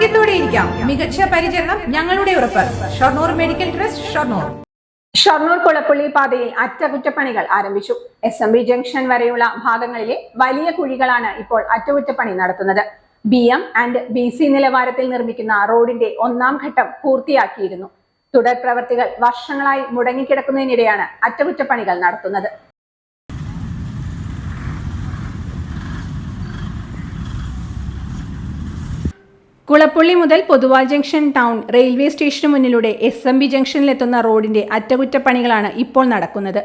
ആരോഗ്യത്തോടെ ഇരിക്കാം. മികച്ച പരിചരണം ഞങ്ങളുടെ ഉറപ്പ്. Shoranur medical trust Shoranur. Shoranur Kulappully പാതയിൽ അറ്റകുറ്റപ്പണികൾ ആരംഭിച്ചു. എസ് എം ബി ജംഗ്ഷൻ വരെയുള്ള ഭാഗങ്ങളിലെ വലിയ കുഴികളാണ് ഇപ്പോൾ അറ്റകുറ്റപ്പണി നടത്തുന്നത്. B M and B C നിലവാരത്തിൽ നിർമ്മിക്കുന്ന റോഡിന്റെ ഒന്നാം ഘട്ടം പൂർത്തിയാക്കിയിരുന്നു. തുടർ പ്രവർത്തികൾ വർഷങ്ങളായി മുടങ്ങിക്കിടക്കുന്നതിനിടെയാണ് അറ്റകുറ്റപ്പണികൾ നടത്തുന്നത്. കുളപ്പള്ളി മുതൽ പൊതുവാൾ ജംഗ്ഷൻ ടൗൺ റെയിൽവേ സ്റ്റേഷന് മുന്നിലൂടെ എസ് എം ബി ജംഗ്ഷനിലെത്തുന്ന റോഡിന്റെ അറ്റകുറ്റപ്പണികളാണ് ഇപ്പോൾ നടക്കുന്നത്.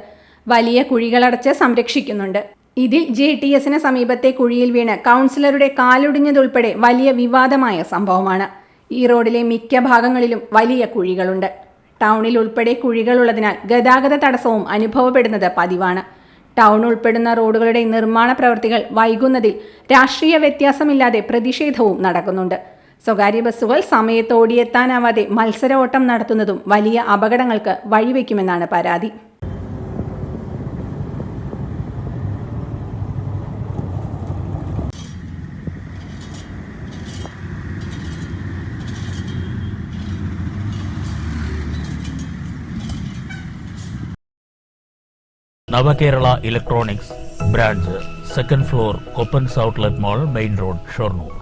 വലിയ കുഴികളടച്ച് സംരക്ഷിക്കുന്നുണ്ട്. ഇതിൽ ജെ ടി എസിന് സമീപത്തെ കുഴിയിൽ വീണ് കൗൺസിലറുടെ കാലൊടിഞ്ഞതുൾപ്പെടെ വലിയ വിവാദമായ സംഭവമാണ്. ഈ റോഡിലെ മിക്ക ഭാഗങ്ങളിലും വലിയ കുഴികളുണ്ട്. ടൗണിൽ ഉൾപ്പെടെ കുഴികളുള്ളതിനാൽ ഗതാഗത തടസ്സവും അനുഭവപ്പെടുന്നത് പതിവാണ്. ടൗൺ ഉൾപ്പെടുന്ന റോഡുകളുടെ നിർമ്മാണ പ്രവൃത്തികൾ വൈകുന്നതിൽ രാഷ്ട്രീയ വ്യത്യാസമില്ലാതെ പ്രതിഷേധവും നടക്കുന്നുണ്ട്. സ്വകാര്യ ബസ്സുകൾ സമയത്ത് ഓടിയെത്താനാവാതെ മത്സര ഓട്ടം നടത്തുന്നതും വലിയ അപകടങ്ങൾക്ക് വഴിവെക്കുമെന്നാണ് പരാതി. Navakerala electronics branch second floor Koppans outlet mall main road Shoranur.